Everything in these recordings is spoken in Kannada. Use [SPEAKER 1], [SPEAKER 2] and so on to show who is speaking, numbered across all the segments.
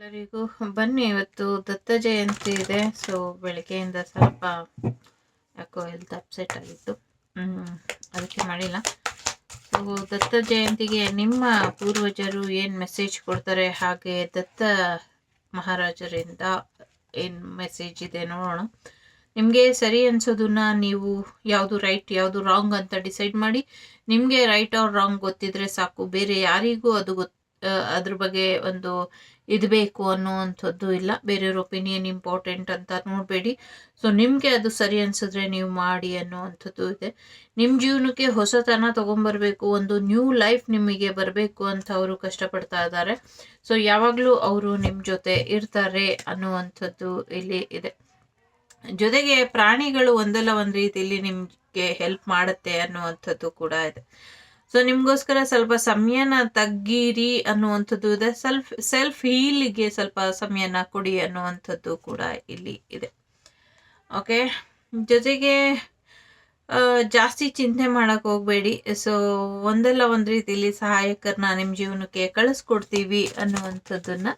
[SPEAKER 1] ಎಲ್ಲರಿಗೂ ಬನ್ನಿ ಇವತ್ತು ದತ್ತ ಜಯಂತಿ ಇದೆ ಸೊ ಬೆಳಗ್ಗೆಯಿಂದ ಸ್ವಲ್ಪ ಯಾಕೋ ಹೆಲ್ತ್ ಅಪ್ಸೆಟ್ ಆಗಿತ್ತು. ಅದಕ್ಕೆ ಮಾಡಿಲ್ಲ. ಸೊ ದತ್ತ ಜಯಂತಿಗೆ ನಿಮ್ಮ ಪೂರ್ವಜರು ಏನು ಮೆಸೇಜ್ ಕೊಡ್ತಾರೆ? ಹಾಗೆ ದತ್ತ ಮಹಾರಾಜರಿಂದ ಏನು ಮೆಸೇಜ್ ಇದೆ ನೋಡೋಣ. ನಿಮಗೆ ಸರಿ ಅನ್ಸೋದನ್ನ ನೀವು ಯಾವುದು ರೈಟ್ ಯಾವುದು ರಾಂಗ್ ಅಂತ ಡಿಸೈಡ್ ಮಾಡಿ. ನಿಮಗೆ ರೈಟ್ ಆರ್ ರಾಂಗ್ ಗೊತ್ತಿದ್ರೆ ಸಾಕು. ಬೇರೆ ಯಾರಿಗೂ ಅದು ಗೊತ್ ಆ, ಅದ್ರ ಬಗ್ಗೆ ಒಂದು ಇದು ಬೇಕು ಅನ್ನುವಂಥದ್ದು ಇಲ್ಲ. ಬೇರೆಯವ್ರ ಒಪಿನಿಯನ್ ಇಂಪಾರ್ಟೆಂಟ್ ಅಂತ ನೋಡಬೇಡಿ. ಸೊ ನಿಮಗೆ ಅದು ಸರಿ ಅನ್ಸಿದ್ರೆ ನೀವು ಮಾಡಿ ಅನ್ನುವಂಥದ್ದು ಇದೆ. ನಿಮ್ಮ ಜೀವನಕ್ಕೆ ಹೊಸತನ ತೊಗೊಂಬರ್ಬೇಕು, ಒಂದು ನ್ಯೂ ಲೈಫ್ ನಿಮಗೆ ಬರಬೇಕು ಅಂತ ಅವರು ಕಷ್ಟಪಡ್ತಾ ಇದ್ದಾರೆ. ಸೊ ಯಾವಾಗಲೂ ಅವರು ನಿಮ್ಮ ಜೊತೆ ಇರ್ತಾರೆ ಅನ್ನುವಂಥದ್ದು ಇಲ್ಲಿ ಇದೆ. ಜೊತೆಗೆ ಪ್ರಾಣಿಗಳು ಒಂದಲ್ಲ ಒಂದು ರೀತಿಯಲ್ಲಿ ನಿಮಗೆ ಹೆಲ್ಪ್ ಮಾಡುತ್ತೆ ಅನ್ನುವಂಥದ್ದು ಕೂಡ ಇದೆ. ಸೊ ನಿಮಗೋಸ್ಕರ ಸ್ವಲ್ಪ ಸಮಯನ ತಗ್ಗಿರಿ ಅನ್ನುವಂಥದ್ದು ಇದೆ. ಸೆಲ್ಫ್ ಸೆಲ್ಫ್ ಹೀಲಿಗೆ ಸ್ವಲ್ಪ ಸಮಯನ ಕೊಡಿ ಅನ್ನುವಂಥದ್ದು ಕೂಡ ಇಲ್ಲಿ ಇದೆ. ಓಕೆ ಜೊತೆಗೆ ಜಾಸ್ತಿ ಚಿಂತೆ ಮಾಡೋಕ್ಕೆ ಹೋಗಬೇಡಿ. ಸೊ ಒಂದಲ್ಲ ಒಂದು ರೀತಿಯಲ್ಲಿ ಸಹಾಯಕರನ್ನ ನಿಮ್ಮ ಜೀವನಕ್ಕೆ ಕಳಿಸ್ಕೊಡ್ತೀವಿ ಅನ್ನುವಂಥದ್ದನ್ನ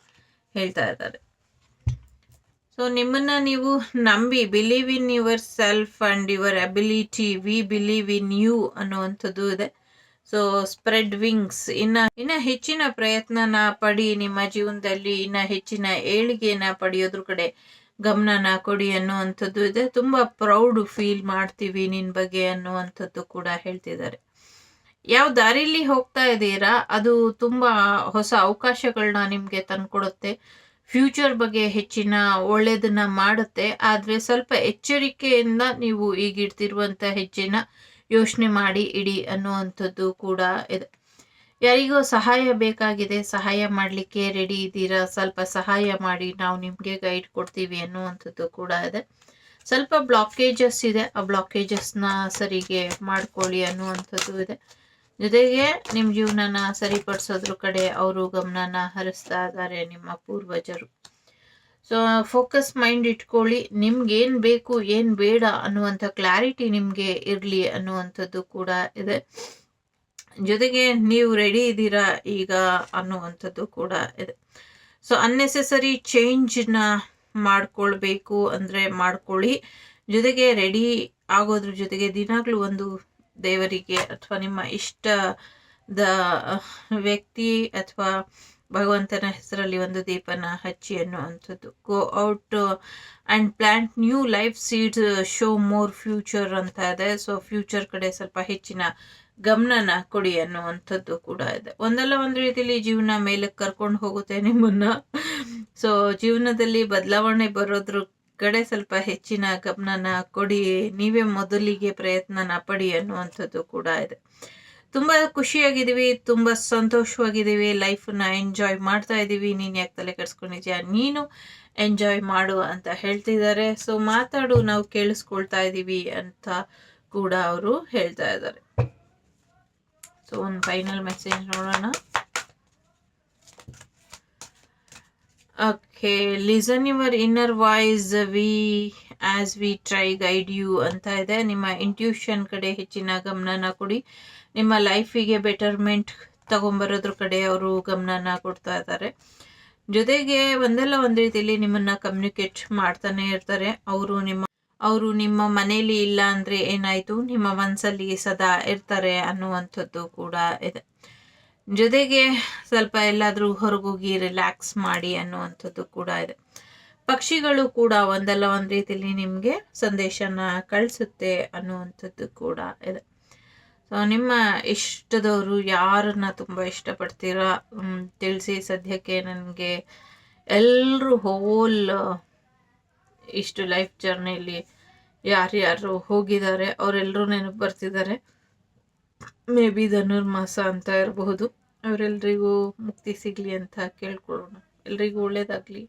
[SPEAKER 1] ಹೇಳ್ತಾ ಇದ್ದಾರೆ. ಸೊ ನಿಮ್ಮನ್ನ ನೀವು ನಂಬಿ believe in yourself and your ability we believe in you ಅನ್ನುವಂಥದ್ದು ಇದೆ. ಸೊ ಸ್ಪ್ರೆಡ್ ವಿಂಗ್ಸ್ ಇನ್ನ ಇನ್ನ ಹೆಚ್ಚಿನ ಪ್ರಯತ್ನನ ಪಡಿ ನಿಮ್ಮ ಜೀವನದಲ್ಲಿ ಇನ್ನ ಹೆಚ್ಚಿನ ಏಳಿಗೆನ ಪಡೆಯೋದ್ರ ಕಡೆ ಗಮನನ ಕೊಡಿ ಅನ್ನುವಂಥದ್ದು. ಇದೆ ತುಂಬಾ ಪ್ರೌಡ್ ಫೀಲ್ ಮಾಡ್ತೀವಿ ನಿನ್ ಬಗ್ಗೆ ಅನ್ನುವಂಥದ್ದು ಕೂಡ ಹೇಳ್ತಿದ್ದಾರೆ. ಯಾವ ದಾರಿಲಿ ಹೋಗ್ತಾ ಇದ್ದೀರಾ? ಅದು ತುಂಬಾ ಹೊಸ ಅವಕಾಶಗಳನ್ನ ನಿಮ್ಗೆ ತಂದ್ಕೊಡುತ್ತೆ. ಫ್ಯೂಚರ್ ಬಗ್ಗೆ ಹೆಚ್ಚಿನ ಒಳ್ಳೇದನ್ನ ಮಾಡುತ್ತೆ. ಆದ್ರೆ ಸ್ವಲ್ಪ ಎಚ್ಚರಿಕೆಯಿಂದ ನೀವು ಈಗ ಇಡ್ತಿರುವಂತ ಹೆಜ್ಜೆನ ಯೋಚನೆ ಮಾಡಿ ಇಡಿ ಅನ್ನುವಂಥದ್ದು ಕೂಡ ಇದೆ. ಯಾರಿಗೋ ಸಹಾಯ ಬೇಕಾಗಿದೆ, ಸಹಾಯ ಮಾಡಲಿಕ್ಕೆ ರೆಡಿ ಇದ್ದೀರಾ? ಸ್ವಲ್ಪ ಸಹಾಯ ಮಾಡಿ, ನಾವು ನಿಮಗೆ ಗೈಡ್ ಕೊಡ್ತೀವಿ ಅನ್ನುವಂಥದ್ದು ಕೂಡ ಇದೆ. ಸ್ವಲ್ಪ ಬ್ಲಾಕೇಜಸ್ ಇದೆ. ಆ ಬ್ಲಾಕೇಜಸ್ನ ಸರಿಗೆ ಮಾಡ್ಕೊಳ್ಳಿ ಅನ್ನುವಂಥದ್ದು ಇದೆ. ಜೊತೆಗೆ ನಿಮ್ಮ ಜೀವನನ ಸರಿಪಡಿಸೋದ್ರ ಕಡೆ ಅವರು ಗಮನನ ಹರಿಸ್ತಾ ಇದ್ದಾರೆ ನಿಮ್ಮ ಪೂರ್ವಜರು. ಫೋಕಸ್ ಮೈಂಡ್ ಇಟ್ಕೊಳ್ಳಿ. ನಿಮ್ಗೇನು ಬೇಕು, ಏನು ಬೇಡ ಅನ್ನುವಂಥ ಕ್ಲಾರಿಟಿ ನಿಮಗೆ ಇರಲಿ ಅನ್ನುವಂಥದ್ದು ಕೂಡ ಇದೆ. ಜೊತೆಗೆ ನೀವು ರೆಡಿ ಇದ್ದೀರಾ ಈಗ ಅನ್ನುವಂಥದ್ದು ಕೂಡ ಇದೆ. ಸೊ ಅನ್ನೆಸೆಸರಿ ಚೇಂಜ್ನ ಮಾಡ್ಕೊಳ್ಬೇಕು ಅಂದ್ರೆ ಮಾಡ್ಕೊಳ್ಳಿ. ಜೊತೆಗೆ ರೆಡಿ ಆಗೋದ್ರ ಜೊತೆಗೆ ದಿನಾಗಲೂ ಒಂದು ದೇವರಿಗೆ ಅಥವಾ ನಿಮ್ಮ ಇಷ್ಟದ ವ್ಯಕ್ತಿ ಅಥವಾ ಭಗವಂತನ ಹೆಸರಲ್ಲಿ ಒಂದು ದೀಪನ ಹಚ್ಚಿ ಅನ್ನುವಂಥದ್ದು go out and plant new life seeds show more future ಅಂತ ಇದೆ. ಸೊ ಫ್ಯೂಚರ್ ಕಡೆ ಸ್ವಲ್ಪ ಹೆಚ್ಚಿನ ಗಮನನ ಕೊಡಿ ಅನ್ನುವಂಥದ್ದು ಕೂಡ ಇದೆ. ಒಂದಲ್ಲ ಒಂದು ರೀತಿಯಲ್ಲಿ ಜೀವನ ಮೇಲಕ್ಕೆ ಕರ್ಕೊಂಡು ಹೋಗುತ್ತೆ ನಿಮ್ಮನ್ನು. ಸೊ ಜೀವನದಲ್ಲಿ ಬದಲಾವಣೆ ಬರೋದ್ರ ಕಡೆ ಸ್ವಲ್ಪ ಹೆಚ್ಚಿನ ಗಮನನ ಕೊಡಿ. ನೀವೇ ಮೊದಲಿಗೆ ಪ್ರಯತ್ನನ ಪಡಿ ಅನ್ನುವಂಥದ್ದು ಕೂಡ ಇದೆ. ತುಂಬಾ ಖುಷಿಯಾಗಿದ್ದೀವಿ, ತುಂಬಾ ಸಂತೋಷವಾಗಿದ್ದೀವಿ ಲೈಫನ್ನ ಎಂಜಾಯ್ ಮಾಡ್ತಾ ಇದ್ದೀವಿ, ನೀನು ಯಾಕೆ ತಲೆ ಕೆಡ್ಸ್ಕೊಂಡಿದ್ಯಾ ನೀನು ಎಂಜಾಯ್ ಮಾಡು ಅಂತ ಹೇಳ್ತಿದ್ದಾರೆ. ಸೊ ಮಾತಾಡು, ನಾವು ಕೇಳಿಸ್ಕೊಳ್ತಾ ಇದ್ದೀವಿ ಅಂತ ಕೂಡ ಅವರು ಹೇಳ್ತಾ ಇದ್ದಾರೆ. ಸೊ ಒಂದು ಫೈನಲ್ ಮೆಸೇಜ್ ನೋಡೋಣ. Okay listen your inner voice we as we try guide you ಅಂತ ಇದೆ. ನಿಮ್ಮ ಇಂಟ್ಯೂಷನ್ ಕಡೆ ಹೆಚ್ಚಿನ ಗಮನನ ಕೊಡಿ. ನಿಮ್ಮ ಲೈಫಿಗೆ ಬೆಟರ್ಮೆಂಟ್ ತಗೊಂಬರೋದ್ರ ಕಡೆ ಅವರು ಗಮನನ ಕೊಡ್ತಾ ಇದ್ದಾರೆ. ಜೊತೆಗೆ ಒಂದಲ್ಲ ಒಂದು ರೀತಿಯಲ್ಲಿ ನಿಮ್ಮನ್ನ ಕಮ್ಯುನಿಕೇಟ್ ಮಾಡ್ತಾನೆ ಇರ್ತಾರೆ. ಅವರು ನಿಮ್ಮ ಅವರು ನಿಮ್ಮ ಮನೆಯಲ್ಲಿ ಇಲ್ಲ ಅಂದ್ರೆ ಏನಾಯ್ತು? ನಿಮ್ಮ ಮನಸ್ಸಲ್ಲಿ ಸದಾ ಇರ್ತಾರೆ ಅನ್ನುವಂಥದ್ದು ಕೂಡ ಇದೆ. ಜೊತೆಗೆ ಸ್ವಲ್ಪ ಎಲ್ಲಾದ್ರೂ ಹೊರಗೋಗಿ ರಿಲ್ಯಾಕ್ಸ್ ಮಾಡಿ ಅನ್ನುವಂಥದ್ದು ಕೂಡ ಇದೆ. ಪಕ್ಷಿಗಳು ಕೂಡ ಒಂದಲ್ಲ ಒಂದು ರೀತಿಯಲ್ಲಿ ನಿಮಗೆ ಸಂದೇಶನ ಕಳಿಸುತ್ತೆ ಅನ್ನುವಂಥದ್ದು ಕೂಡ ಇದೆ. ಸೊ ನಿಮ್ಮ ಇಷ್ಟದವರು ಯಾರನ್ನ ತುಂಬ ಇಷ್ಟಪಡ್ತೀರಾ? ತಿಳಿಸಿ ಸದ್ಯಕ್ಕೆ ನನಗೆ ಎಲ್ಲರೂ ಹೋಲ್ ಇಷ್ಟು ಲೈಫ್ ಜರ್ನಿಲಿ ಯಾರ್ಯಾರು ಹೋಗಿದ್ದಾರೆ ಅವರೆಲ್ಲರೂ ನೆನಪು ಬರ್ತಿದ್ದಾರೆ ಮೇ ಬಿ ಧನುರ್ಮಾಸ ಅಂತ ಇರಬಹುದು. ಅವರೆಲ್ಲರಿಗೂ ಮುಕ್ತಿ ಸಿಗಲಿ ಅಂತ ಕೇಳ್ಕೊಳ್ಳೋಣ. ಎಲ್ರಿಗೂ ಒಳ್ಳೇದಾಗಲಿ.